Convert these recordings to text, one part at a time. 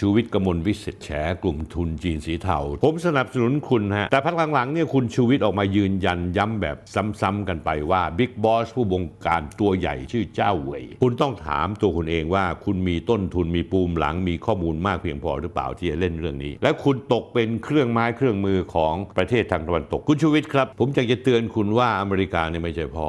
ชูวิทย์กมลวิสิทธิ์แฉกลุ่มทุนจีนสีเทา ผมสนับสนุนคุณฮะ แต่พักหลังๆเนี่ยคุณชูวิทย์ออกมายืนยันย้ำแบบซ้ำๆกันไปว่าบิ๊กบอสผู้บงการตัวใหญ่ชื่อเจ้าเหวยคุณต้องถามตัวคุณเองว่าคุณมีต้นทุนมีปูมหลังมีข้อมูลมากเพียงพอหรือเปล่าที่จะเล่นเรื่องนี้ และคุณตกเป็นเครื่องไม้เครื่องมือของประเทศทางตะวันตกคุณชูวิทย์ครับ ผมอยากจะเตือนคุณว่าอเมริกาเนี่ยไม่ใช่พ่อ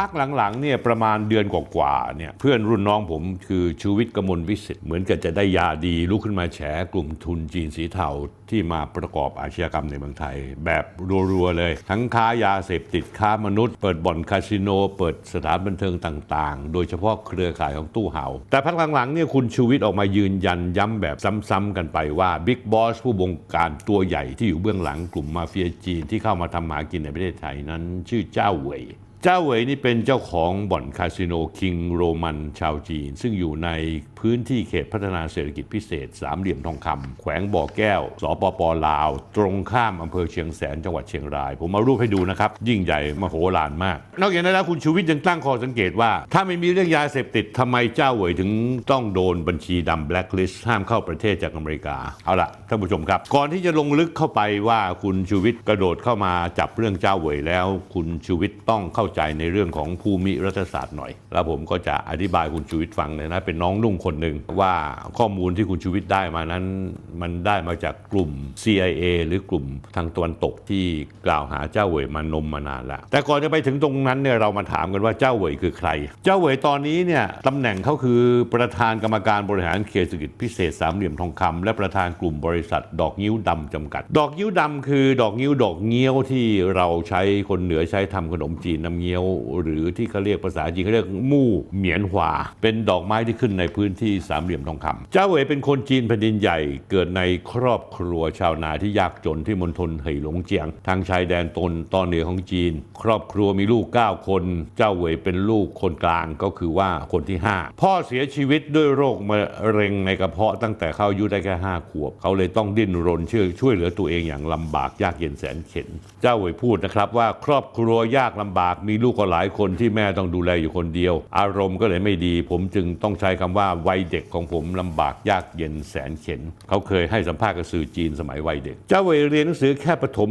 พักหลังๆเนี่ยประมาณเดือนกว่าๆเนี่ยเพื่อนรุ่นน้องผมคือชูวิทย์กมลวิสิทธิ์เหมือนกับจะได้ยาดีลุกขึ้นมาแฉกลุ่มทุนจีนสีเทาที่มาประกอบอาชญากรรมในเมืองไทย แบบรัวๆเลย ทั้งค้ายาเสพติดค้ามนุษย์ เปิดบ่อนคาสิโน เปิดสถานบันเทิงต่างๆ โดยเฉพาะเครือข่ายของตู้เห่า แต่พักหลังๆเนี่ยคุณชูวิทย์ออกมายืนยันย้ำแบบซ้ำๆกันไปว่าบิ๊กบอสผู้บงการตัวใหญ่ที่อยู่เบื้องหลังกลุ่มมาเฟียจีนที่เข้ามาทำหากินในประเทศไทยนั้น ชื่อเจ้าเหวย เจ้าเหวยนี่เป็นเจ้าของบ่อนคาสิโนคิงโรมันชาวจีน ซึ่งอยู่ในพื้นที่เขตพัฒนาเศรษฐกิจพิเศษ สามเหลี่ยมทองคำแขวงบ่อแก้ว สปปลาว ตรงข้ามอำเภอเชียงแสนจังหวัดเชียงราย ผมมารูปให้ดูนะครับ ยิ่งใหญ่มโหฬารมาก นอกจากนั้นแล้วคุณชูวิทย์ยังตั้งข้อสังเกตว่า ถ้าไม่มีเรื่องยาเสพติดทำไมเจ้าเหวยถึงต้องโดนบัญชีดำแบล็คลิสต์ห้ามเข้าประเทศจากอเมริกาเอาละท่านผู้ชมครับ ก่อนที่จะลงลึกเข้าไปว่าคุณชูวิทย์กระโดดเข้ามาจับเรื่องเจ้าเหวยแล้ว คุณชูวิทย์ต้องเข้าใจในเรื่องของภูมิรัฐศาสตร์หน่อย แล้วผมก็จะอธิบายคุณชูวิทย์ฟังเลยนะ เป็นน้องนุ่งคนหนึ่งว่าข้อมูลที่คุณชูวิทย์ได้มานั้น มันได้มาจากกลุ่ม CIA หรือกลุ่มทางตะวันตกที่กล่าวหาเจ้าเหวยมานมมานานล้วแต่ก่อนจะไปถึงตรงนั้นเนี่ยเรามาถามกันว่าเจ้าเหวยคือใคร เจ้าเหวยตอนนี้เนี่ยตำแหน่งเขาคือประธานกรรมการบริหารเขตเศรษฐกิจพิเศษสามเหลี่ยมทองคำและประธานกลุ่มบริษัท ดอกงิ้วดำจำกัด ดอกงิ้วดำคือดอกงิ้วดอกเงี้ยวที่เราใช้คนเหนือใช้ทำขนมจีนน้ำเงี้ยว หรือที่เขาเรียกภาษาจีนเขาเรียกมู่เหมียนหวาเป็นดอกไม้ที่ขึ้นในพื้นที่สามเหลี่ยมทองคำเจ้าเหวยเป็นคนจีนแผ่นดินใหญ่เกิดในครอบครัวชาวนาที่ยากจนที่มณฑลเหหลงเจียง ทางชายแดนตนตอนเหนือของจีน ครอบครัวมีลูก 9 คน เจ้าเหวยเป็นลูกคนกลางก็คือว่าคนที่ 5 พ่อเสียชีวิตด้วยโรคมะเร็งในกระเพาะตั้งแต่เข้าอายุได้แค่5ขวบ เขาเลยต้องดิ้นรนช่วยช่วยเหลือตัวเองอย่างลำบากยากเย็นแสนเข็ญเจ้าเหวยพูดนะครับว่าครอบครัวยากลำบากมีลูกก็หลายคนที่แม่ต้องดูแลอยู่คนเดียว อารมณ์ก็เลยไม่ดี ผมจึงต้องใช้คำว่าวัยเด็กของผมลำบากยากเย็นแสนเข็ญเขาเคยให้สัมภาษณ์กับสื่อจีนสมัยวัยเด็ก เจ้าเวยเรียนหนังสือแค่ประถม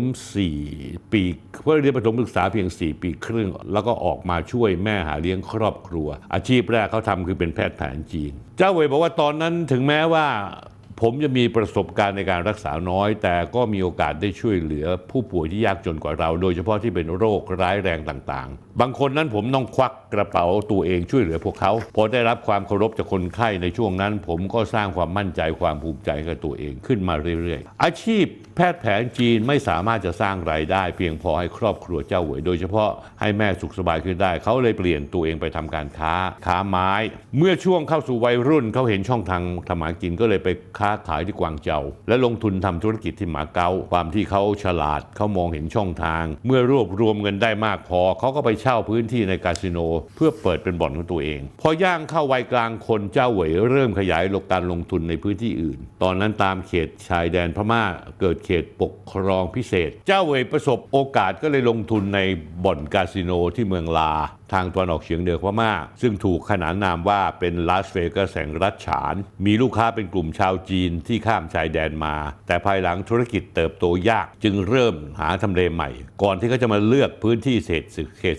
4 ปีเพื่อเรียนประถมศึกษาเพียง 4 ปีครึ่ง แล้วก็ออกมาช่วยแม่หาเลี้ยงครอบครัว อาชีพแรกเขาทำคือเป็นแพทย์แผนจีน เจ้าเวยบอกว่าตอนนั้นถึงแม้ว่า ผมจะมีประสบการณ์ในการรักษาน้อย แต่ก็มีโอกาสได้ช่วยเหลือผู้ป่วยที่ยากจนกว่าเรา โดยเฉพาะที่เป็นโรคร้ายแรงต่างๆบางคนนั้นผมต้องควักกระเป๋าตัวเองช่วยเหลือพวกเขา พอได้รับความเคารพจากคนไข้ในช่วงนั้น ผมก็สร้างความมั่นใจความภูมิใจกับตัวเองขึ้นมาเรื่อยๆ อาชีพแพทย์แผนจีนไม่สามารถจะสร้างรายได้ เพียงพอให้ครอบครัวเจ้าหวยโดยเฉพาะให้แม่สุขสบายขึ้นได้ เขาเลยเปลี่ยนตัวเองไปทำการค้าค้าไม้ เมื่อช่วงเข้าสู่วัยรุ่นเขาเห็นช่องทางทำหากินก็เลยไปค้าขายที่กวางเจาและลงทุนทำธุรกิจที่หมาเก๊าความที่เขาฉลาดเขามองเห็นช่องทาง เมื่อรวบรวมเงินได้มากพอเขาก็ไปเช่าพื้นที่ในคาสิโน เพื่อเปิดเป็นบ่อนของตัวเอง พอย่างเข้าวัยกลางคนเจ้าเหวยเริ่มขยายการลงทุนในพื้นที่อื่น ตอนนั้นตามเขตชายแดนพม่าเกิดเขตปกครองพิเศษ เจ้าเหวยประสบโอกาสก็เลยลงทุนในบ่อนคาสิโนที่เมืองลาทางตะวันออกเฉียงเหนือพม่า ซึ่งถูกขนานนามว่าเป็นลาสเวกัสแห่งรัฐฉาน มีลูกค้าเป็นกลุ่มชาวจีนที่ข้ามชายแดนมา แต่ภายหลังธุรกิจเติบโตยากจึงเริ่มหาทำเลใหม่ ก่อนที่เขาจะมาเลือกพื้นที่เศรษ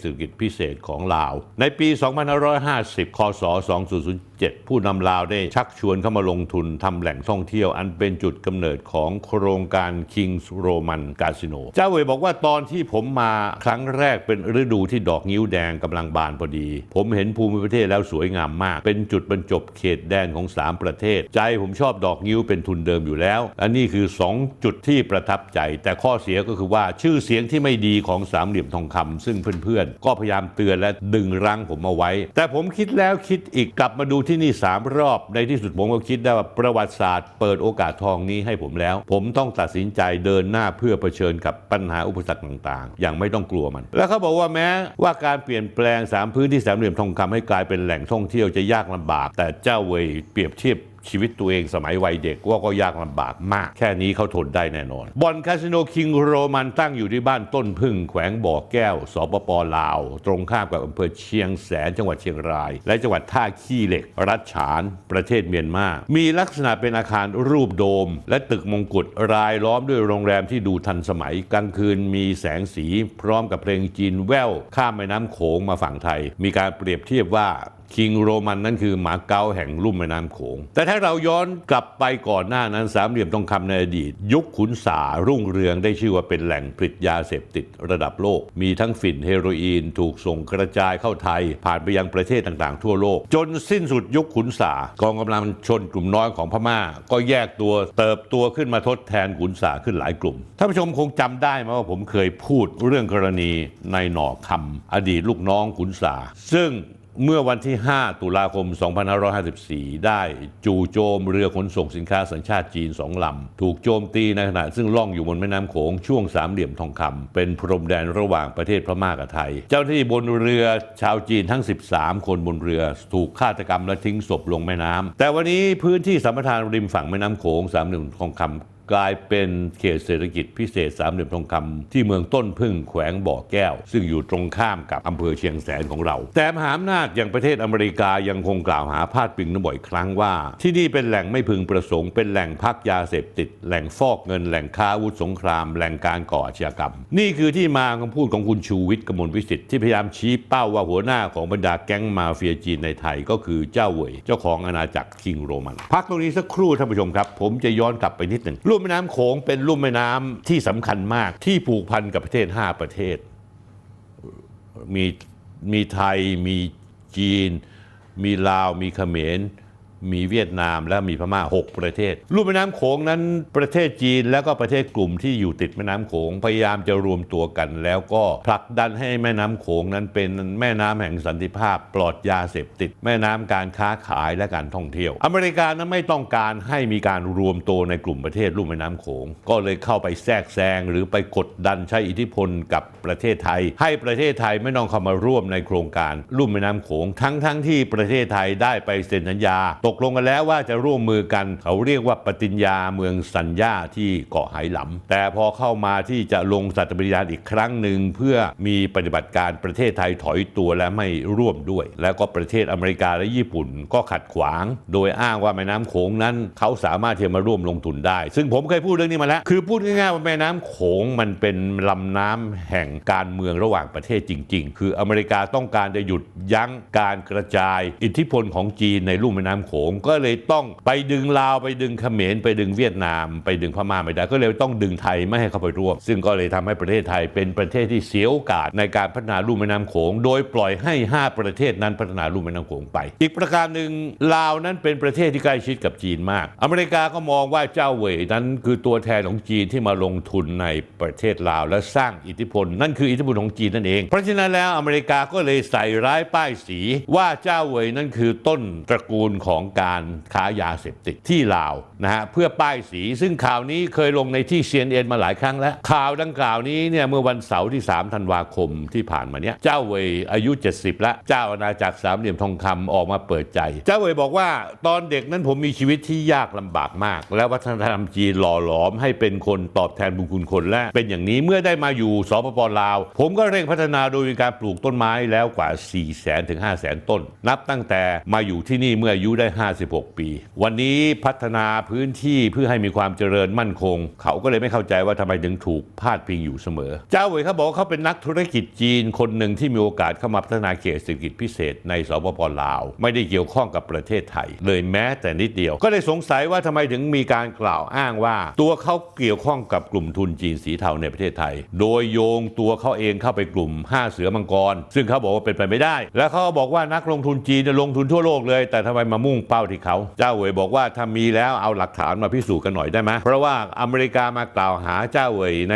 ฐกิจพิเศษของลาว ในปี 2550คศ2007 ผู้นำลาวได้ชักชวนเข้ามาลงทุนทำแหล่งท่องเที่ยว อันเป็นจุดกำเนิดของโครงการ Kings Roman Casino เจ้าเวยบอกว่าตอนที่ผมมาครั้งแรกเป็นฤดูที่ดอกงิ้วแดงกำลังบานพอดี ผมเห็นภูมิประเทศแล้วสวยงามมาก เป็นจุดบรรจบเขตแดนของ 3 ประเทศ ใจผมชอบดอกงิ้วเป็นทุนเดิมอยู่แล้วและนี่คือ 2 จุดที่ประทับใจ แต่ข้อเสียก็คือว่าชื่อเสียงที่ไม่ดีของสามเหลี่ยมทองคำซึ่งเพื่อนๆ ก็พยายามเตือนและดึงรั้งผมเอาไว้ แต่ผมคิดแล้วคิดอีกกลับมาดูที่ที่นี่ 3 รอบในที่สุดผมก็คิดได้ว่าประวัติศาสตร์เปิดโอกาสทองนี้ให้ผมแล้ว ผมต้องตัดสินใจเดินหน้าเพื่อเผชิญกับปัญหาอุปสรรคต่างๆ อย่างไม่ต้องกลัวมัน แล้วเขาบอกว่าแม้ว่าการเปลี่ยนแปลงสามพื้นที่สามเหลี่ยมทองคำให้กลายเป็นแหล่งท่องเที่ยวจะยากลำบาก แต่เจ้าเวยเปรียบเทียบ ชีวิตตัวเองสมัยวัยเด็กว่าก็ยากลำบากมาก แค่นี้เขาทนได้แน่นอนบ่อนคาสิโนคิงโรมันตั้งอยู่ที่บ้านต้นพึ่ง แขวงบ่อแก้ว สปปลาว ตรงข้ามกับอำเภอเชียงแสนจังหวัดเชียงราย และจังหวัดท่าขี้เหล็ก รัฐฉาน ประเทศเมียนมา มีลักษณะเป็นอาคารรูปโดม และตึกมงกุฎรายล้อมด้วยโรงแรมที่ดูทันสมัยกลางคืนมีแสงสี พร้อมกับเพลงจีนแว่วข้ามแม่น้ำโขงมาฝั่งไทย มีการเปรียบเทียบว่า คิงโรมันนั่นคือหมาเก๊าแห่งลุ่มแม่น้ำโขง แต่ถ้าเราย้อนกลับไปก่อนหน้านั้นสามเหลี่ยมทองคำในอดีต ยุคขุนสารุ่งเรืองได้ชื่อว่าเป็นแหล่งผลิตยาเสพติดระดับโลก มีทั้งฝิ่นเฮโรอีนถูกส่งกระจายเข้าไทย ผ่านไปยังประเทศต่างๆ ทั่วโลก จนสิ้นสุดยุคขุนสากองกำลังชนกลุ่มน้อยของพม่า ก็แยกตัวเติบตัวขึ้นมาทดแทนขุนสาขึ้นหลายกลุ่มท่านผู้ชมคงจำได้ไหมว่าผมเคยพูดเรื่องกรณีในหน่อคำอดีตลูกน้องขุนสาซึ่ง เมื่อวันที่ 5 ตุลาคม 2554 ได้จู่โจมเรือขนส่งสินค้าสัญชาติจีนสองลำ ถูกโจมตีในขณะซึ่งล่องอยู่บนแม่น้ำโขงช่วงสามเหลี่ยมทองคำเป็นพรมแดนระหว่างประเทศพม่ากับไทย เจ้าหน้าที่บนเรือชาวจีนทั้ง 13 คนบนเรือ ถูกฆาตกรรมและทิ้งศพลงแม่น้ำแต่วันนี้พื้นที่สัมปทานริมฝั่งแม่น้ำโขงสามเหลี่ยมทองคำ กลายเป็นเขตเศรษฐกิจพิเศษสามเหลี่ยมทองคำที่เมืองต้นพึ่งแขวงบ่อแก้ว ซึ่งอยู่ตรงข้ามกับอำเภอเชียงแสนของเรา แต่มหาอำนาจอย่างประเทศอเมริกายังคงกล่าวหาพาดพิงนบ่อยครั้งว่า ที่นี่เป็นแหล่งไม่พึงประสงค์เป็นแหล่งพักยาเสพติด แหล่งฟอกเงินแหล่งค้าอาวุธสงคราม แหล่งการก่ออาชญากรรม นี่คือที่มาคำพูดของคุณชูวิทย์กมลวิสิทธิ์ที่พยายามชี้เป้าว่าหัวหน้าของบรรดาแก๊งมาเฟียจีนในไทยก็คือเจ้าเวยเจ้าของอาณาจักรคิงโรมัน พักตรงนี้สักครู่ท่านผู้ชมครับ ผมจะย้อนกลับไปนิดหนึ่งลุ่มแม่น้ำโขงเป็นลุ่มแม่น้ำที่สำคัญมากที่ผูกพันกับประเทศ 5 ประเทศ มีมีไทย มีจีน มีลาว มีเขมร มีเวียดนามและมีพม่า 6 ประเทศลุ่มแม่น้ำโขงนั้นประเทศจีนแล้วก็ประเทศกลุ่มที่อยู่ติดแม่น้ำโขงพยายามจะรวมตัวกัน แล้วก็ผลักดันให้แม่น้ำโขงนั้นเป็นแม่น้ำแห่งสันติภาพปลอดยาเสพติด แม่น้ำการค้าขายและการท่องเที่ยว อเมริกานั้นไม่ต้องการให้มีการรวมตัวในกลุ่มประเทศลุ่มแม่น้ำโขงก็เลยเข้าไปแทรกแซงหรือไปกดดันใช้อิทธิพลกับประเทศไทย ให้ประเทศไทยไม่ต้องเข้ามาร่วมในโครงการลุ่มแม่น้ำโขงทั้งทั้งที่ประเทศไทยได้ไปเซ็นสัญญาตกลงกันแล้วว่าจะร่วมมือกันเขาเรียกว่าปฏิญญาเมืองสัญญาที่เกาะไหหลำแต่พอเข้ามาที่จะลงสัตย์ปฏิญาณอีกครั้งหนึ่งเพื่อมีปฏิบัติการประเทศไทยถอยตัวและไม่ร่วมด้วย แล้วก็ประเทศอเมริกาและญี่ปุ่นก็ขัดขวาง โดยอ้างว่าแม่น้ำโขงนั้น เขาสามารถที่จะมาร่วมลงทุนได้ ซึ่งผมเคยพูดเรื่องนี้มาแล้ว คือพูดง่ายๆว่าแม่น้ำโขงมันเป็นลำน้ำแห่งการเมืองระหว่างประเทศจริง ๆ คืออเมริกาต้องการจะหยุดยั้งการกระจาย อิทธิพลของจีนในลุ่มแม่น้ำโขงก็เลยต้องไปดึงลาวไปดึงเขมรไปดึงเวียดนาม ไปดึงพม่าไม่ได้ ก็เลยต้องดึงไทยไม่ให้เข้าไปร่วม ซึ่งก็เลยทำให้ประเทศไทยเป็นประเทศที่เสียโอกาสในการพัฒนาลุ่มแม่น้ำโขง โดยปล่อยให้ 5 ประเทศนั้นพัฒนาลุ่มแม่น้ำโขงไป อีกประการหนึ่งลาวนั้นเป็นประเทศที่ใกล้ชิดกับจีนมาก อเมริกาก็มองว่าเจ้าเวยนั้นคือตัวแทนของจีนที่มาลงทุนในประเทศลาว และสร้างอิทธิพล นั่นคืออิทธิพลของจีนนั่นเอง เพราะฉะนั้นแล้วอเมริกาก็เลยใส่ร้ายป้ายสีว่าเจ้าเวยนั่นคือต้นตระกูลของการค้ายาเสพติดที่ลาวนะฮะเพื่อป้ายสี ซึ่งข่าวนี้เคยลงในที่ CNN มาหลายครั้งแล้ว ข่าวดังกล่าวนี้เนี่ยเมื่อวันเสาร์ที่ 3 ธันวาคมที่ผ่านมาเนี้ยเจ้าเวยอายุ 70 แล้ว เจ้าอาณาจักรสามเหลี่ยมทองคำออกมาเปิดใจ เจ้าเวยบอกว่าตอนเด็กนั้นผมมีชีวิตที่ยากลำบากมาก และวัฒนธรรมจีนหล่อหลอมให้เป็นคนตอบแทนบุญคุณคนและเป็นอย่างนี้เมื่อได้มาอยู่สปปลาว ผมก็เร่งพัฒนาโดยมีการปลูกต้นไม้แล้วกว่า 4 0 0แสนถึง5 0 0แสนต้น นับตั้งแต่มาอยู่ที่นี่เมื่ออายุได้56 ปี วันนี้พัฒนาพื้นที่เพื่อให้มีความเจริญมั่นคง เขาก็เลยไม่เข้าใจว่าทำไมถึงถูกพาดพิงอยู่เสมอ เจ้าเหวยเขาบอกเขาเป็นนักธุรกิจจีนคนหนึ่งที่มีโอกาสเข้ามาพัฒนาเขตเศรษฐกิจพิเศษในสปปลาว ไม่ได้เกี่ยวข้องกับประเทศไทย เลยแม้แต่นิดเดียว ก็เลยสงสัยว่าทำไมถึงมีการกล่าวอ้างว่า ตัวเขาเกี่ยวข้องกับกลุ่มทุนจีนสีเทาในประเทศไทย โดยโยงตัวเขาเองเข้าไปกลุ่ม 5 เสือมังกร ซึ่งเขาบอกว่าเป็นไปไม่ได้ และเขาบอกว่านักลงทุนจีนจะลงทุนทั่วโลกเลย แต่ทำไมมามุ่งเป้าที่เขา เจ้าเหวยบอกว่าถ้ามีแล้วเอาหลักฐานมาพิสูจน์กันหน่อยได้ไหมเพราะว่าอเมริกามากล่าวหาเจ้าเหวยใน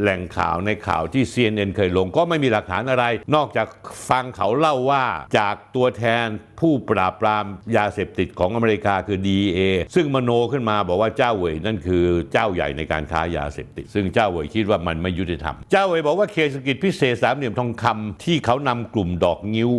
แหล่งข่าวในข่าวที่ CNN เคยลงก็ไม่มีหลักฐานอะไร นอกจากฟังเขาเล่าว่าจากตัวแทนผู้ปราบปรามยาเสพติดของอเมริกาคือ DEA ซึ่งมโนขึ้นมาบอกว่าเจ้าเหวยนั่นคือเจ้าใหญ่ในการค้ายาเสพติด ซึ่งเจ้าเหวยคิดว่ามันไม่ยุติธรรม เจ้าเหวยบอกว่าเขตเศรษฐกิจพิเศษสามเหลี่ยมทองคำที่เขานำกลุ่มดอกงิ้ว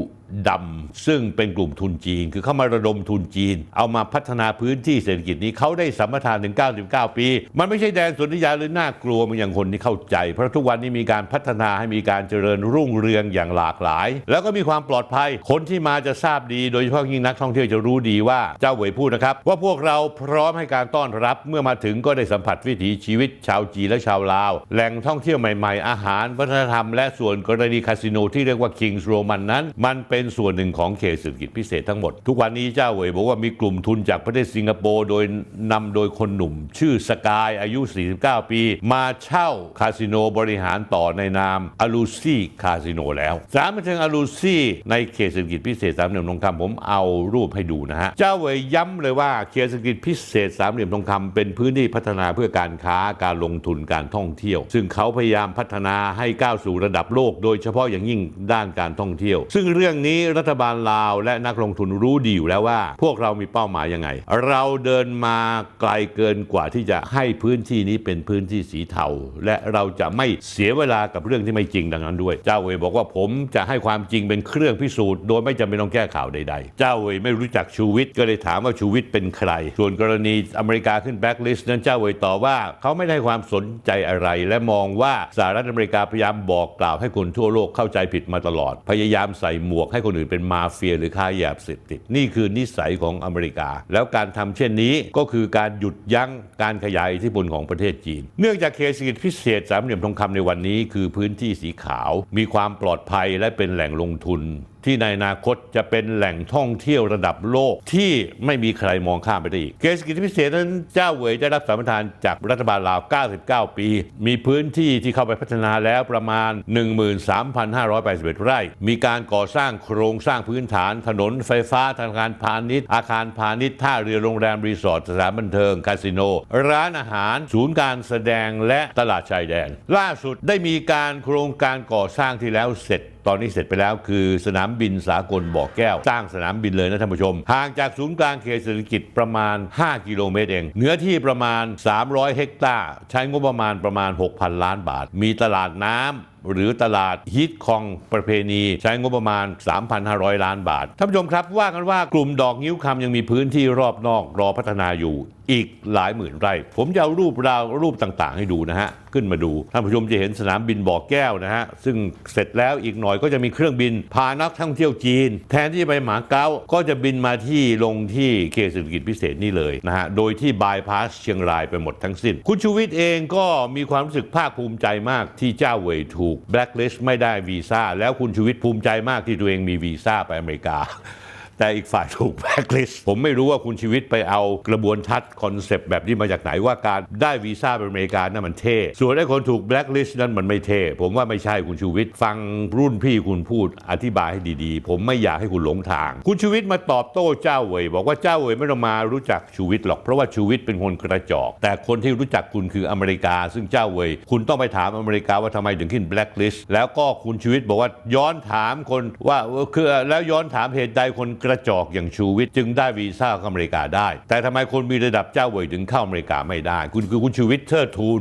ดำซึ่งเป็นกลุ่มทุนจีน คือเข้ามาระดมทุนจีน เอามาพัฒนาพื้นที่เศรษฐกิจนี้เขาได้สัมปทานถึง 99 ปี มันไม่ใช่แดนสนธิยาหรือน่ากลัวมันอย่างคนที่เข้าใจ เพราะทุกวันนี้มีการพัฒนาให้มีการเจริญรุ่งเรืองอย่างหลากหลาย แล้วก็มีความปลอดภัย คนที่มาจะทราบดี โดยเฉพาะยิ่งนักท่องเที่ยวจะรู้ดีว่าเจ้าเหวยพูดนะครับ ว่าพวกเราพร้อมให้การต้อนรับเมื่อมาถึงก็ได้สัมผัสวิถีชีวิต ชาวจีนและชาวลาว แหล่งท่องเที่ยวใหม่ ๆ อาหาร วัฒนธรรมและส่วนกรณีคาสิโนที่เรียกว่า Kings Roman นั้น มันเป็น็นส่วนหนึ่งของเขตเศรษฐกิจพิเศษทั้งหมด ทุกวันนี้เจ้าเหวยบอกว่ามีกลุ่มทุนจากประเทศสิงคโปร์โดยนำโดยคนหนุ่ม ชื่อสกายอายุ 49 ปี มาเช่าคาสิโนบริหารต่อในนามอลูซี่คาสิโนแล้วสารบันเทิงอลูซี่ในเขตเศรษฐกิจพิเศษสามเหลี่ยมทองคำผมเอารูปให้ดูนะฮะเจ้าเหวยย้ำเลยว่าเขตเศรษฐกิจพิเศษสามเหลี่ยมทองคำเป็นพื้นที่พัฒนาเพื่อการค้าการลงทุนการท่องเที่ยว ซึ่งเขาพยายามพัฒนาให้ก้าวสู่ระดับโลก โดยเฉพาะอย่างยิ่งด้านการท่องเที่ยว ซึ่งเรื่องนี้รัฐบาลลาวและนักลงทุนรู้ดีอยู่แล้วว่า พวกเรามีเป้าหมายยังไง เราเดินมาไกลเกินกว่าที่จะให้พื้นที่นี้เป็นพื้นที่สีเทา และเราจะไม่เสียเวลากับเรื่องที่ไม่จริงดังนั้นด้วย เจ้าเวยบอกว่าผมจะให้ความจริงเป็นเครื่องพิสูจน์โดยไม่จำเป็นต้องแก้ข่าวใดๆ เจ้าเวยไม่รู้จักชูวิทย์ก็เลยถามว่าชูวิทย์เป็นใคร ส่วนกรณีอเมริกาขึ้นแบ็คลิสต์นั้นเจ้าเวยตอบว่าเขาไม่ได้ความสนใจอะไร และมองว่าสหรัฐอเมริกาพยายามบอกกล่าวให้คนทั่วโลกเข้าใจผิดมาตลอด พยายามใส่หมวกให้คนอื่นเป็นมาเฟียหรือค้ายาเสพติด นี่คือนิสัยของอเมริกา แล้วการทำเช่นนี้ก็คือการหยุดยั้งการขยายอิทธิพลของประเทศจีน เนื่องจากเขตเศรษฐกิจพิเศษสามเหลี่ยมทองคำในวันนี้ คือพื้นที่สีขาว มีความปลอดภัยและเป็นแหล่งลงทุนที่ในอนาคตจะเป็นแหล่งท่องเที่ยวระดับโลกที่ไม่มีใครมองข้ามไปได้อีกเขตรษกิจพิเศษนั้นเจ้าเวยได้รับสัมปทานจากรัฐบาลลาว 99 ปี มีพื้นที่ที่เข้าไปพัฒนาแล้วประมาณ 13,581 ไร่ มีการก่อสร้างโครงสร้างพื้นฐาน ถนนไฟฟ้าธนาคารพาณิชย์ อาคารพาณิชย์ ท่าเรือโรงแรมรีสอร์ทสถานบันเทิงคาสิโน ร้านอาหาร ศูนย์การแสดงและตลาดชายแดน ล่าสุดได้มีการโครงการก่อสร้างที่แล้วเสร็จตอนนี้เสร็จไปแล้วคือสนามบินสากลบ่อแก้ว สร้างสนามบินเลยนะท่านผู้ชม ห่างจากศูนย์กลางเขตเศรษฐกิจประมาณ 5 กิโลเมตรเอง เนื้อที่ประมาณ 300 เฮกตาร์ ใช้งบประมาณประมาณ 6,000 ล้านบาท มีตลาดน้ำ หรือตลาดฮิตคองประเพณี ใช้งบประมาณ 3,500 ล้านบาทท่านผู้ชมครับว่ากันว่ากลุ่มดอกนิ้วคำยังมีพื้นที่รอบนอกรอพัฒนาอยู่อีกหลายหมื่นไร่ ผมจะเอารูปราวรูปต่างๆ ให้ดูนะฮะ ขึ้นมาดูท่านผู้ชมจะเห็นสนามบินบ่อแก้วนะฮะ ซึ่งเสร็จแล้วอีกหน่อยก็จะมีเครื่องบิน พานักท่องเที่ยวจีน แทนที่จะไปหมาเก๊าก็จะบินมาที่ลงที่เขตเศรษฐกิจพิเศษนี่เลยนะฮะ โดยที่บายพาสเชียงรายไปหมดทั้งสิ้น คุณชูวิทย์เองก็มีความรู้สึกภาคภูมิใจมากที่เจ้าเหวยถูกแบล็คลิสต์ไม่ได้วีซ่าแล้วคุณชูวิทย์ภูมิใจมากที่ตัวเองมีวีซ่าไปอเมริกา แต่อีกฝ่ายถูกแบล็คลิสต์ผมไม่รู้ว่าคุณชีวิตไปเอากระบวนทัศน์คอนเซปต์แบบนี้มาจากไหนว่าการได้วีซ่าไปอเมริกานั่นมันเท่ ส่วนไอ้คนถูกแบล็คลิสต์นั้นมันไม่เท่ ผมว่าไม่ใช่คุณชูวิทย์ฟังรุ่นพี่คุณพูดอธิบายให้ดีๆ ผมไม่อยากให้คุณหลงทาง คุณชูวิทย์มาตอบโต้เจ้าเวยบอกว่าเจ้าเวยไม่ต้องมารู้จักชูวิทย์หรอกเพราะว่าชูวิทย์เป็นคนกระจอก แต่คนที่รู้จักคุณคืออเมริกา ซึ่งเจ้าเวยคุณต้องไปถามอเมริกาว่าทำไมถึงขึ้นแบล็คลิสต์แล้วก็คุณชูวิทย์บอกว่าย้อนถามคนว่าคือแล้วย้อนถามเหตุใดคนกระจอกอย่างชูวิทย์จึงได้วีซ่าเข้าอเมริกาได้ แต่ทำไมคนมีระดับเจ้าเวยถึงเข้าอเมริกาไม่ได้ คุณคือคุณชูวิทย์เทิดทูน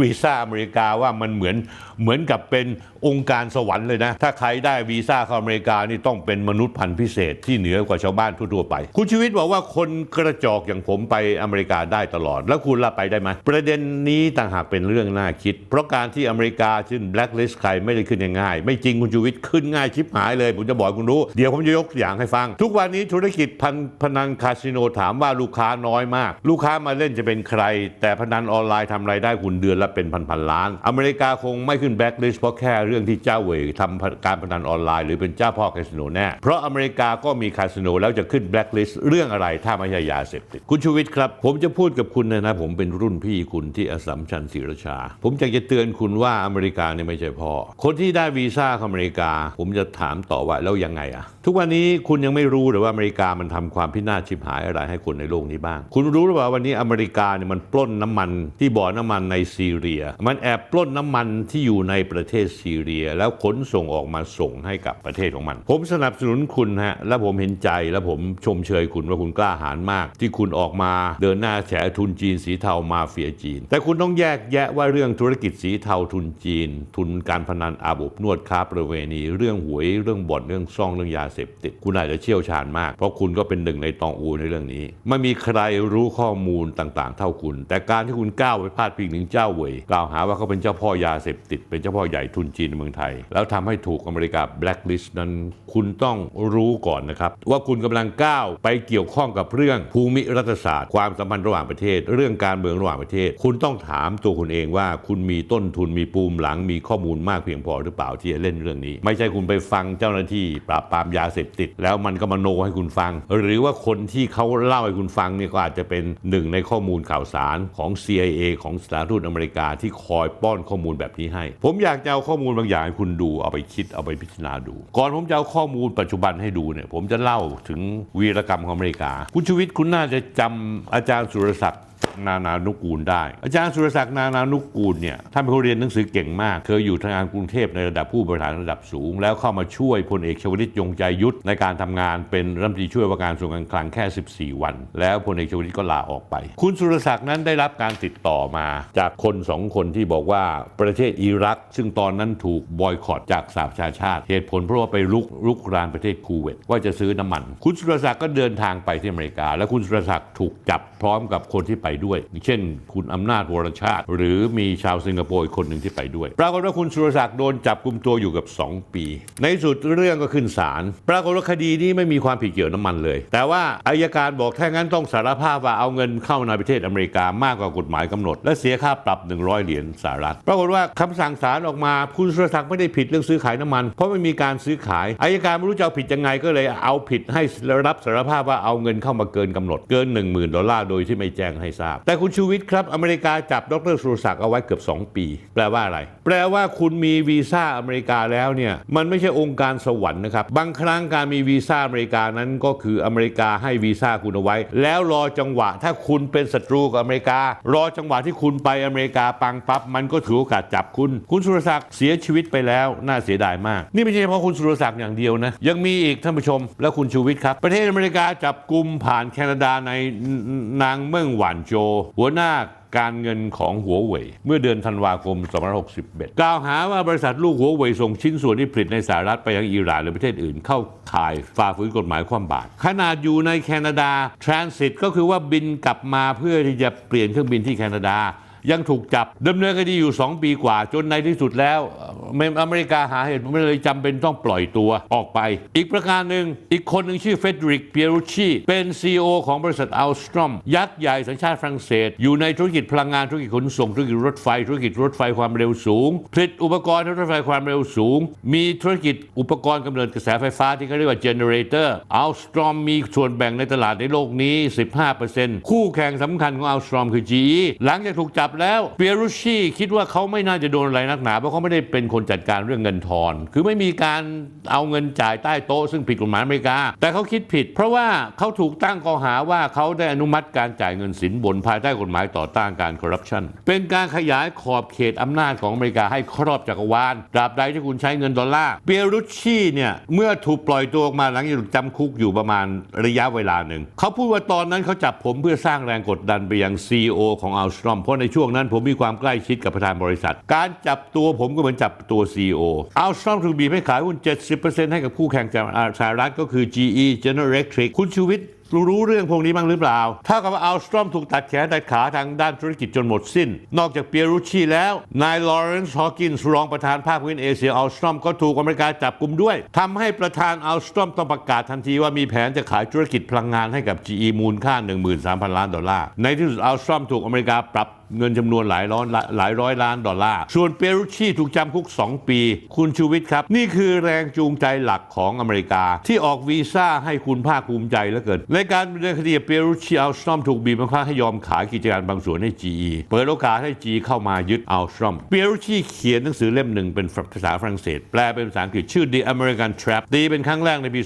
วีซ่าอเมริกาว่ามันเหมือนเหมือนกับเป็นองค์การสวรรค์เลยนะ ถ้าใครได้วีซ่าเข้าอเมริกานี่ต้องเป็นมนุษย์พันธุ์พิเศษที่เหนือกว่าชาวบ้านทั่วๆไป คุณชูวิทย์บอกว่าคนกระจอกอย่างผมไปอเมริกาได้ตลอด แล้วคุณละไปได้ไหมประเด็นนี้ต่างหากเป็นเรื่องน่าคิด เพราะการที่อเมริกาขึ้นแบล็คลิสต์ใครไม่ได้ขึ้นง่ายๆไม่จริงคุณชูวิทย์ขึ้นง่ายชิบหายเลย ผมจะบอกคุณรู้ เดี๋ยวผมจะยกอย่างให้ฟังทุกวันนี้ธุรกิจพันพนันคาสิโนถามว่าลูกค้าน้อยมาก ลูกค้ามาเล่นจะเป็นใคร แต่พนันออนไลน์ทำรายได้คุณเดือนละเป็นพันๆล้าน อเมริกาคงไม่ขึ้นแบล็คลิสต์เพราะแค่เรื่องที่เจ้าเวยทำการพนันออนไลน์หรือเป็นเจ้าพ่อคาสิโนแน่เพราะอเมริกาก็มีคาสิโนแล้วจะขึ้นแบล็คลิสต์เรื่องอะไรถ้าไม่ใช่ยาเสพติดคุณชูวิทย์ครับ ผมจะพูดกับคุณนะนะผมเป็นรุ่นพี่คุณที่อสัมชัญศรีราชา ผมอยากจะเตือนคุณว่าอเมริกาเนี่ยไม่ใช่พ่อคนที่ได้วีซ่าอเมริกา ผมจะถามต่อว่าแล้วยังไงอะ ทุกวันนี้คุณยังไม่รู้เลยว่าอเมริกามันทำความพินาศชิบหายอะไรให้คนในโลกนี้บ้าง คุณรู้หรือเปล่าวันนี้อเมริกาเนี่ยมันปล้นน้ำมันที่บ่อน้ำมันในซีเรีย มันแอบปล้นน้ำมันที่อยู่ในประเทศซีเรีย แล้วขนส่งออกมาส่งให้กับประเทศของมัน ผมสนับสนุนคุณฮะและผมเห็นใจและผมชมเชยคุณว่าคุณกล้าหาญมาก ที่คุณออกมาเดินหน้าแฉทุนจีนสีเทามาเฟียจีน แต่คุณต้องแยกแยะว่าเรื่องธุรกิจสีเทาทุนจีน ทุนการพนันอาบอบนวดค้าประเวณี เรื่องหวยเรื่องบ่อนเรื่องซ่องเรื่องยาเสพติด คุณอาจจะเชี่ยวชาญมาก เพราะคุณก็เป็นหนึ่งในตองอูในเรื่องนี้ ไม่มีใครรู้ข้อมูลต่างๆ เท่าคุณ แต่การที่คุณก้าวไปพาดพิงถึงเจ้าเวยกล่าวหาว่าเขาเป็นเจ้าพ่อยาเสพติด เป็นเจ้าพ่อใหญ่ทุนจีนในเมืองไทย แล้วทำให้ถูกอเมริกาแบล็คลิสต์นั้น คุณต้องรู้ก่อนนะครับว่าคุณกำลังก้าวไปเกี่ยวข้องกับเรื่องภูมิรัฐศาสตร์ ความสัมพันธ์ระหว่างประเทศ เรื่องการเมืองระหว่างประเทศ คุณต้องถามตัวคุณเองว่า คุณมีต้นทุนมีปูมหลังมีข้อมูลมากเพียงพอหรือเปล่าที่จะเล่นเรื่องนี้ ไม่ใช่คุณไปฟังเจ้าหน้าที่ปราบปรามยาเสพติด แล้วมันก็มาโนให้คุณฟัง หรือว่าคนที่เขาเล่าให้คุณฟังเนี่ยก็อาจจะเป็นหนึ่งในข้อมูลข่าวสารของ CIA ของสถานทูตอเมริกาที่คอยป้อนข้อมูลแบบนี้ให้ ผมอยากจะเอาข้อมูลบางอย่างให้คุณดูเอาไปคิดเอาไปพิจารณาดู ก่อนผมจะเอาข้อมูลปัจจุบันให้ดูเนี่ยผมจะเล่าถึงวีรกรรมของอเมริกา คุณชูวิทย์คุณน่าจะจำอาจารย์สุรศักดิ์ นานานุกูลได้ อาจารย์สุรศักดิ์นานานุกูลเนี่ยท่านเป็นคนเรียนหนังสือเก่งมาก เคยอยู่ทางารกรุงเทพในระดับผู้บริหารระดับสูง แล้วเข้ามาช่วยพลเอกชวลิตยงใจยุทธในการทำงานเป็นรัฐมนตรีช่วยว่าการกระทรวงการคลังแค่ 14 วัน แล้วพลเอกชวลิตก็ลาออกไป คุณสุรศักดิ์นั้นได้รับการติดต่อมาจากคนสองคนที่บอกว่าประเทศอิรัก ซึ่งตอนนั้นถูกบอยคอตจากสหประชาชาติ เหตุผลเพราะว่าไปลุกลุกรานประเทศคูเวตว่าจะซื้อน้ำมัน คุณสุรศักดิ์ก็เดินทางไปที่อเมริกา และคุณสุรศักดิ์ถูกจับพร้อมกับคนที่ไปด้วย เช่น คุณอำนาจวรชาติ หรือมีชาวสิงคโปร์อีกคนหนึ่งที่ไปด้วย ปรากฏว่าคุณสุรศักดิ์โดนจับกลุมตัวอยู่กับ 2 ปี ในสุดเรื่องก็ขึ้นศาลปรากฏว่าคดีนี้ไม่มีความผิดเกี่ยวน้ำมันเลย แต่ว่าอายการบอกถ้างั้นต้องสารภาพว่าเอาเงินเข้าในประเทศอเมริกามากกว่ากฎหมายกำหนด และเสียค่าปรับ 100 เหรียญสหรัฐปรากฏว่าคำสั่งศาลออกมาคุณสุรศักดิ์ไม่ได้ผิดเรื่องซื้อขายน้ำมัน เพราะไม่มีการซื้อขายอายการไม่รู้จะเอาผิดยังไงก็เลยเอาผิดให้รับสารภาพว่าเอาเงินเข้ามาเกินกำหนดเกิน 1 0,000 ดอลลาร์โดยที่ไม่แจ้งให้ทราบแต่คุณชูวิทย์ครับ อเมริกาจับดรสุรศักดิ์เอาไว้เกือบ 2 ปี แปลว่าอะไร แปลว่าคุณมีวีซ่าอเมริกาแล้วเนี่ยมันไม่ใช่องค์การสวรรค์นะครับ บางครั้งการมีวีซ่าอเมริกานั้นก็คืออเมริกาให้วีซ่าคุณเอาไว้ แล้วรอจังหวะถ้าคุณเป็นศัตรูกับอเมริกา รอจังหวะที่คุณไปอเมริกาปังปั๊บมันก็ถือโอกาสจับคุณ คุณสุรศักดิ์เสียชีวิตไปแล้วน่าเสียดายมาก นี่ไม่ใช่เฉพาะคุณสุรศักดิ์อย่างเดียวนะยังมีอีกท่านผู้ชม และคุณชูวิทย์ครับ ประเทศอเมริกาจับกลุ่มผ่านแคนาดาในนางเมืองหวานโจหัวหน้าการเงินของหัวเว่ยเมื่อเดือนธันวาคม 2561 กล่าวหาว่าบริษัทลูกหัวเว่ยส่งชิ้นส่วนที่ผลิตในสหรัฐไปยังอิหร่านหรือประเทศอื่นเข้าข่ายฝ่าฝืนกฎหมายความบาตรขนาดอยู่ในแคนาดาทรานสิตก็คือว่าบินกลับมาเพื่อที่จะเปลี่ยนเครื่องบินที่แคนาดา ยังถูกจับดำเนินคดีอยู่ 2 ปีกว่า จนในที่สุดแล้วอเมริกาหาเหตุไม่เลยจำเป็นต้องปล่อยตัวออกไป อีกประการหนึ่งอีกคนหนึ่งชื่อเฟเดริกเปียรุชีเป็น CEO ของบริษัทอัลสตรอมยักษ์ใหญ่สัญชาติฝรั่งเศส อยู่ในธุรกิจพลังงานธุรกิจขนส่งธุรกิจรถไฟ ธุรกิจรถไฟความเร็วสูงผลิตอุปกรณ์รถไฟความเร็วสูง มีธุรกิจอุปกรณ์กำเนิดกระแสไฟฟ้าที่เขาเรียกว่าเจเนเรเตอร์อัลสตรอมมีส่วนแบ่งในตลาดในโลกนี้ 15%คู่แข่งสำคัญของอัลสตรอมคือ GE หลังจากถูกจับแล้วเปียรุชีคิดว่าเขาไม่น่าจะโดนอะไรนักหนา เพราะเขาไม่ได้เป็นคนจัดการเรื่องเงินทอน คือไม่มีการเอาเงินจ่ายใต้โต๊ะซึ่งผิดกฎหมายอเมริกา แต่เขาคิดผิด เพราะว่าเขาถูกตั้งข้อหาว่าเขาได้อนุมัติการจ่ายเงินสินบนภายใต้กฎหมายต่อต้านการคอร์รัปชันเป็นการขยายขอบเขตอำนาจของอเมริกาให้ครอบจักรวาลตราบใดที่คุณใช้เงินดอลลาร์เปียรุชีเนี่ยเมื่อถูกปล่อยตัวออกมาหลังจากถูกจำคุกอยู่ประมาณระยะเวลาหนึ่งเขาพูดว่าตอนนั้นเขาจับผมเพื่อสร้างแรงกดดันไปยัง CEO ของอัลสตรอมเพราะในช่วงนั้นผมมีความใกล้ชิดกับประธานบริษัท การจับตัวผมก็เหมือนจับตัว CEO อัลสตรอมถูกบีบให้ขายหุ้น 70%ให้กับคู่แข่งจากสหรัฐก็คือ GE General Electric คุณชูวิทย์รู้เรื่องพวกนี้บ้างหรือเปล่า ถ้ากับว่าอัลสตรอมถูกตัดแขนตัดขาทางด้านธุรกิจจนหมดสิ้น นอกจากเปียรุชีแล้ว นายลอเรนซ์ฮอว์กินส์รองประธานภาคพื้นเอเชียอัลสตรอมก็ถูกอเมริกาจับกลุ่มด้วยทำให้ประธานอัลสตรอมต้องประกาศทันทีว่ามีแผนจะขายธุรกิจพลังงานให้กับ GE มูลค่า 13,000 ล้านดอลลาร์ ในที่สุดอัลสตรอมถูกอเมริกาปรับเงินจำนวนหลายร้อยหลายร้อยล้านดอลลาร์ ส่วนเปรูชีถูกจำคุก 2 ปี คุณชูวิทย์ครับ นี่คือแรงจูงใจหลักของอเมริกา ที่ออกวีซ่าให้คุณภาคภูมิใจเหลือเกิน ในการดำเนินคดีเปรูชีอัลสตรอมถูกบีบบังคับให้ยอมขายกิจการบางส่วนให้ GE เปิดโอกาสให้ GE เข้ามายึดอัลสตรอมเปรูชีเขียนหนังสือเล่มหนึ่งเป็นภาษาฝรั่งเศส แปลเป็นภาษาอังกฤษชื่อ The American Trap ตีเป็นครั้งแรกในปี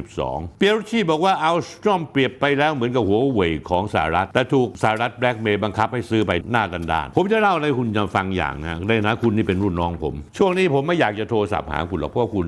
2562 เปียรุชีบอกว่าอัลสตรอมเปรียบไปแล้วเหมือนกับหัวเว่ยของสหรัฐแต่ถูกสหรัฐแบล็กเมย์บังคับให้ซื้อไปหน้าดันดานผมจะเล่าให้คุณจะฟังอย่างนะได้นะคุณนี่เป็นรุ่นน้องผม ช่วงนี้ผมไม่อยากจะโทรศัพท์หาคุณหรอกเพราะว่าคุณ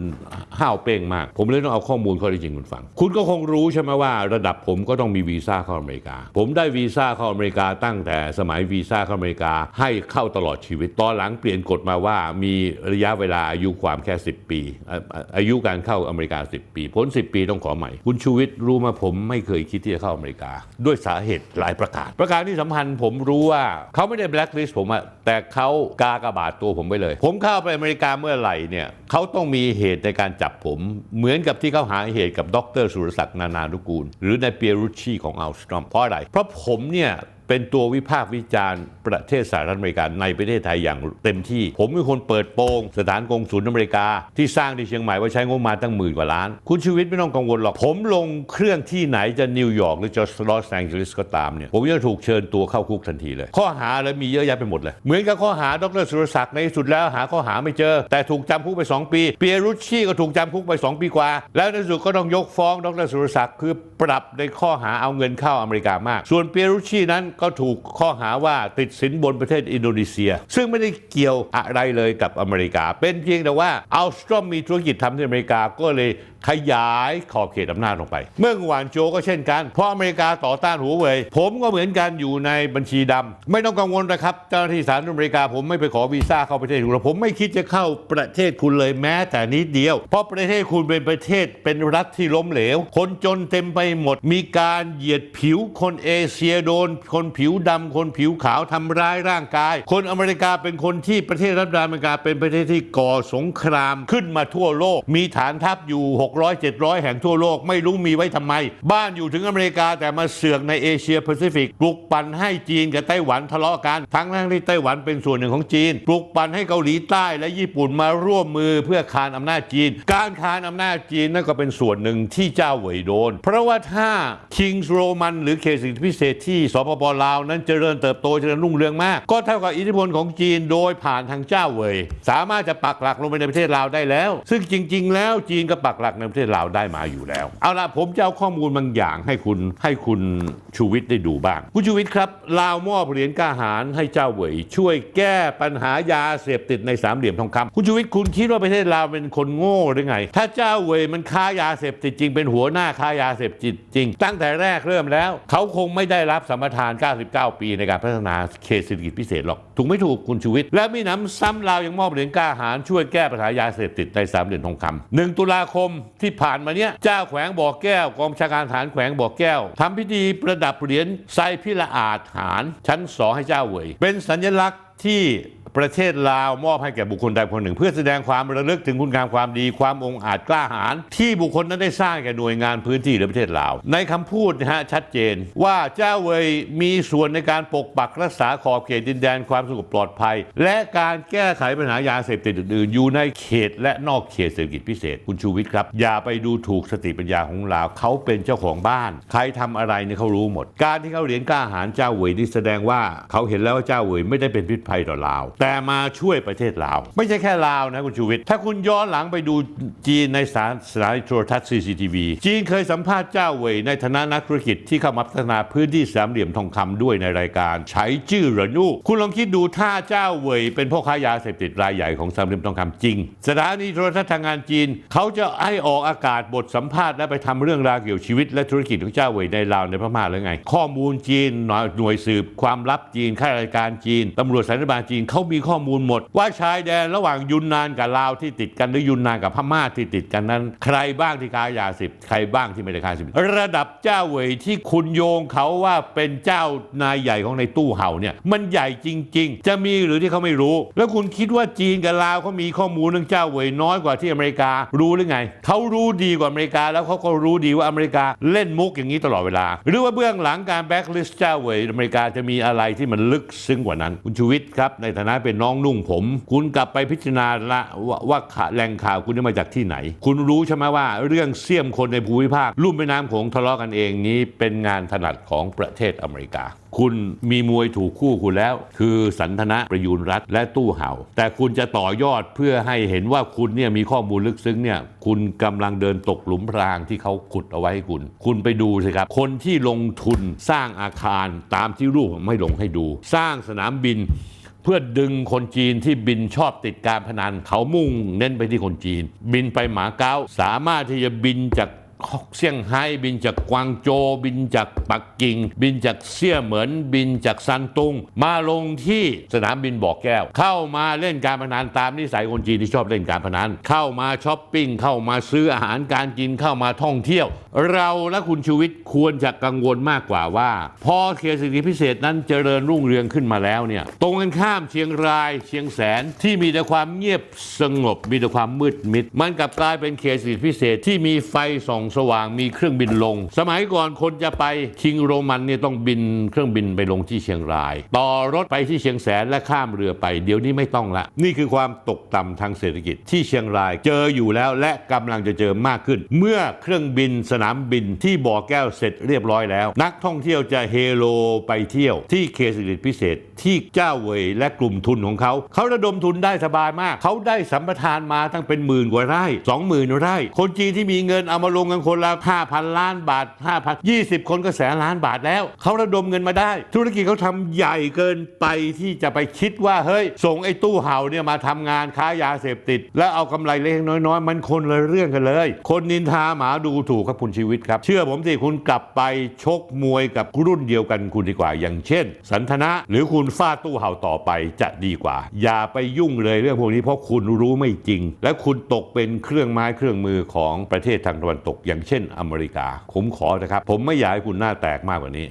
ห้าวเป้งมาก ผมเลยต้องเอาข้อมูลข้อเท็จจริงคุณฟัง คุณก็คงรู้ใช่ไหมว่า ระดับผมก็ต้องมีวีซ่าเข้าอเมริกา ผมได้วีซ่าเข้าอเมริกาตั้งแต่สมัยวีซ่าเข้าอเมริกาให้เข้าตลอดชีวิต ตอนหลังเปลี่ยนกฎมาว่ามีระยะเวลาอายุความแค่ 10 ปีอะอะอายุการเข้าอเมริกา 10 ปีพ้น 10 ปีต้องขอใหม่ คุณชูวิทย์รู้มาผมไม่เคยคิดที่จะเข้าอเมริกา ด้วยสาเหตุหลายประการ ประการที่สำคัญผมรู้ว่าเขาไม่ได้แบล็คลิสต์ผมอะแต่เขากากระบาดตัวผมไปเลย ผมเข้าไปอเมริกาเมื่อไหร่เนี่ยเขาต้องมีเหตุในการจับผม เหมือนกับที่เขาหาเหตุกับดรสุรศักดิ์นานานุกูล หรือในเปียรุชชีของอัลสตรอมเพราะอะไรเพราะผมเนี่ย เป็นตัววิพากษ์วิจารณ์ประเทศสหรัฐอเมริกาในประเทศไทยอย่างเต็มที่ ผมเป็นคนเปิดโปงสถานกงศูนย์อเมริกา ที่สร้างที่เชียงใหม่ว่าใช้งบมาตั้งหมื่นกว่าล้าน คุณชีวิตไม่ต้องกังวลหรอก ผมลงเครื่องที่ไหนจะนิวยอร์กหรือจะลอสแองเจลิสก็ตามเนี่ยผมจะถูกเชิญตัวเข้าคุกทันทีเลย ข้อหาแล้วมีเยอะแยะไปหมดเลย เหมือนกับข้อหาดรสุรศักดิ์ในที่สุดแล้วหาข้อหาไม่เจอ แต่ถูกจำคุกไป 2 ปีเปียรุชชี่ก็ถูกจำคุกไป 2 ปีกว่า แล้วในที่สุดก็ต้องยกฟ้องดรสุรศักดิ์คือปรับในข้อหาเอาเงินเข้าอเมริกามาก ส่วนเปียรุชชีนั้นก็ถูกข้อหาว่าติดสินบนประเทศอินโดนีเซีย ซึ่งไม่ได้เกี่ยวอะไรเลยกับอเมริกา เป็นเพียงแต่ว่าอัลสตรอมมีธุรกิจทำที่อเมริกาก็เลยขยายขอบเขตอำนาจลงไป เมื่อวานโจก็เช่นกัน เพราะอเมริกาต่อต้านหัวเว่ยผมก็เหมือนกันอยู่ในบัญชีดำไม่ต้องกังวลนะครับ เจ้าหน้าที่สาธารณรัฐอเมริกาผมไม่ไปขอวีซ่าเข้าประเทศคุณหรอกผมไม่คิดจะเข้าประเทศคุณเลยแม้แต่นิดเดียว เพราะประเทศคุณเป็นประเทศเป็นรัฐที่ล้มเหลว คนจนเต็มไปหมด มีการเหยียดผิวคนเอเชียโดน คนผิวดำคนผิวขาวทำร้ายร่างกาย คนอเมริกาเป็นคนที่ประเทศรัฐอเมริกาเป็นประเทศที่ก่อสงครามขึ้นมาทั่วโลก มีฐานทัพอยู่600 700 แห่งทั่วโลกไม่รู้มีไว้ทำไม บ้านอยู่ถึงอเมริกาแต่มาเสือกในเอเชียแปซิฟิกปลุกปั่นให้จีนกับไต้หวันทะเลาะกัน ทั้งทั้งที่ไต้หวันเป็นส่วนหนึ่งของจีน ปลุกปั่นให้เกาหลีใต้และญี่ปุ่นมาร่วมมือเพื่อคานอำนาจจีน การคานอำนาจจีนนั่นก็เป็นส่วนหนึ่งที่เจ้าเหวยโดน เพราะว่าถ้าคิงส์โรมันหรือเขตสิทธิพิเศษที่สปปลาวนั้นเจริญเติบโตเจริญรุ่งเรืองมาก ก็เท่ากับอิทธิพลของจีนโดยผ่านทางเจ้าเหวยสามารถจะปักหลักลงไปในประเทศลาวได้แล้ว ซึ่งจริง ๆ แล้วจีนก็ปักหลักในประเทศลาวได้มาอยู่แล้ว เอาล่ะผมจะเอาข้อมูลบางอย่างให้คุณให้คุณชูวิทย์ได้ดูบ้างคุณชูวิทย์ครับลาวมอบเหรียญกาหารให้เจ้าเหวยช่วยแก้ปัญหายาเสพติดในสามเหลี่ยมทองคำคุณชูวิทย์คุณคิดว่าประเทศลาวเป็นคนโง่หรือไง ถ้าเจ้าเหวยมันค้ายาเสพติดจริงเป็นหัวหน้าค้ายาเสพติดจริง ตั้งแต่แรกเริ่มแล้ว เขาคงไม่ได้รับสัมปทาน 99 ปีในการพัฒนาเขตเศรษฐกิจพิเศษหรอกถูกไม่ถูกคุณชูวิทย์และมีหน้ำซ้ำลาวยังมอบเหรียญกาหารช่วยแก้ปัญหายาเสพติดในสามเหลี่ยมทองคำหนึ่งตุลาคมที่ผ่านมาเนี้ยเจ้าแขวงบ่อแก้วกองชาการฐานแขวงบ่อแก้วทำพิธีประดับเหรียญไซพิละอาจหานชั้นสองให้เจ้าเวยเป็นสัญลักษณ์ที่ ประเทศลาวมอบให้แก่บุคคลใดคนหนึ่ง เพื่อแสดงความระลึกถึงคุณงามความดีความองอาจกล้าหาญที่บุคคลนั้นได้สร้างแก่หน่วยงานพื้นที่หรือประเทศลาว ในคำพูดนะฮะชัดเจน ว่าเจ้าเวยมีส่วนในการปกปักรักษาขอบเขตดินแดนความสงบปลอดภัย และการแก้ไขปัญหายาเสพติดอื่นๆอยู่ในเขตและนอกเขตเศรษฐกิจพิเศษ คุณชูวิทย์ครับ อย่าไปดูถูกสติปัญญาของลาวเขาเป็นเจ้าของบ้าน ใครทำอะไรเนี่ยเขารู้หมด การที่เขาเหรียญกล้าหารเจ้าเวยนี่แสดงว่าเขาเห็นแล้วว่าเจ้าเวยไม่ได้เป็นพิษภัยต่อลาวแต่มาช่วยประเทศลาว ไม่ใช่แค่ลาวนะคุณชูวิทย์ถ้าคุณย้อนหลังไปดูจีนในสานสถานีโทรทัศน์ CCTV จีนเคยสัมภาษณ์เจ้าเว่ยในฐานะนักธุรกิจที่เข้ามาพัฒนาพื้นที่สามเหลี่ยมทองคำด้วยในรายการใช้ชื่อระนูคุณลองคิดดูถ้าเจ้าเว่ยเป็นพ่อค้ายาเสพติดรายใหญ่ของสามเหลี่ยมทองคำจริง สถานีโทรทัศน์ทางการจีน เขาจะให้ออกอากาศบทสัมภาษณ์และไปทำเรื่องราวเกี่ยวชีวิต และธุรกิจของเจ้าเว่ยในลาวในพม่าหรือไง ข้อมูลจีนหน่วยหน่วยสืบความลับจีนข้าราชการจีนตำรวจสายบาลจีนเขามีมีข้อมูลหมด ว่าชายแดนระหว่างยุนนานกับลาวที่ติดกันหรือยุนนานกับพม่าที่ติดกันนั้น ใครบ้างที่ค้ายาเสพใครบ้างที่ไม่ได้ค้ายาเสพระดับเจ้าเวยที่คุณโยงเขาว่าเป็นเจ้านายใหญ่ของในตู้เห่าเนี่ยมันใหญ่จริง ๆ จะมีหรือที่เขาไม่รู้ แล้วคุณคิดว่าจีนกับลาวเขามีข้อมูลเรื่องเจ้าเวยน้อยกว่าที่อเมริการู้หรือไงเขารู้ดีกว่าอเมริกาแล้วเขาก็รู้ดีว่าอเมริกาเล่นมุกอย่างนี้ตลอดเวลา หรือว่าเบื้องหลังการแบ็กลิสต์เจ้าเวยอเมริกาจะมีอะไรที่มันลึกซึ้งกว่านั้น คุณชูวิทย์ครับในฐานะเป็นน้องนุ่งผม คุณกลับไปพิจารณาละว่าว่าข่าแหล่งข่าวคุณได้มาจากที่ไหน คุณรู้ใช่ไหมว่าเรื่องเสี่ยมคนในภูมิภาคลุ่มแม่น้ำโขงทะเลาะกันเองนี้เป็นงานถนัดของประเทศอเมริกาคุณมีมวยถูกคู่คุณแล้ว คือสันทนะประยูรรัฐและตู้เห่า แต่คุณจะต่อยอดเพื่อให้เห็นว่าคุณเนี่ยมีข้อมูลลึกซึ้งเนี่ยคุณกำลังเดินตกหลุมพรางที่เขาขุดเอาไว้ให้คุณ คุณไปดูสิครับ คนที่ลงทุนสร้างอาคารตามที่รูปผมไม่ลงให้ดู สร้างสนามบิน พื่อดึงคนจีนที่บินชอบติดการพนันเขามุ่งเน้นไปที่คนจีน บินไปหมาเก๊าสามารถที่จะบินจาก เซี่ยงไฮ้บินจากกวางโจวบินจากปักกิ่ง บินจากเซี่ยเหมินบินจากซันตุง มาลงที่สนามบินบ่อแก้ว เข้ามาเล่นการพนันตามนิสัยคนจีนที่ชอบเล่นการพนันเข้ามาช้อปปิ้งเข้ามาซื้ออาหารการกินเข้ามาท่องเที่ยว เราและคุณชูวิทย์ควรจะกังวลมากกว่าว่า พอเขตเศรษฐกิจพิเศษนั้นเจริญรุ่งเรืองขึ้นมาแล้วเนี่ยตรงกันข้ามเชียงรายเชียงแสนที่มีแต่ความเงียบสงบมีแต่ความมืดมิด มันกลับกลายเป็นเขตเศรษฐกิจพิเศษที่มีไฟส่องสว่างมีเครื่องบินลง สมัยก่อนคนจะไปคิงโรมันเนี่ยต้องบินเครื่องบินไปลงที่เชียงราย ต่อรถไปที่เชียงแสนและข้ามเรือไป เดี๋ยวนี้ไม่ต้องละ นี่คือความตกต่ำทางเศรษฐกิจที่เชียงรายเจออยู่แล้วและกำลังจะเจอมากขึ้น เมื่อเครื่องบินสนามบินที่บ่อแก้วเสร็จเรียบร้อยแล้ว นักท่องเที่ยวจะเฮโลไปเที่ยว ที่เขตเศรษฐกิจพิเศษที่เจ้าเวยและกลุ่มทุนของเขา เขาระดมทุนได้สบายมาก เขาได้สัมปทานมาตั้งเป็นหมื่นกว่าไร่สองหมื่นไร่ คนจีนที่มีเงินเอามาลงกันคนละห้าพันล้านบาทห้าพันยี่สิบคนก็แสนล้านบาทแล้ว เขาระดมเงินมาได้ ธุรกิจเขาทำใหญ่เกินไปที่จะไปคิดว่าเฮ้ย ส่งไอ้ตู้เห่าเนี่ยมาทำงานค้ายาเสพติด แล้วเอากำไรเล็กน้อยๆ มันคนละเรื่องกันเลย คนนินทาหมาดูถูกครับคุณชีวิตครับ เชื่อผมสิคุณกลับไปชกมวยกับรุ่นเดียวกันคุณดีกว่า อย่างเช่น สันทนะหรือคุณฟาดตู้เห่าต่อไปจะดีกว่า อย่าไปยุ่งเลยเรื่องพวกนี้เพราะคุณรู้ไม่จริง และคุณตกเป็นเครื่องไม้เครื่องมือของประเทศทางตะวันตกอย่างเช่นอเมริกาผมขอนะครับ ผมไม่อยากให้คุณหน้าแตกมากกว่านี้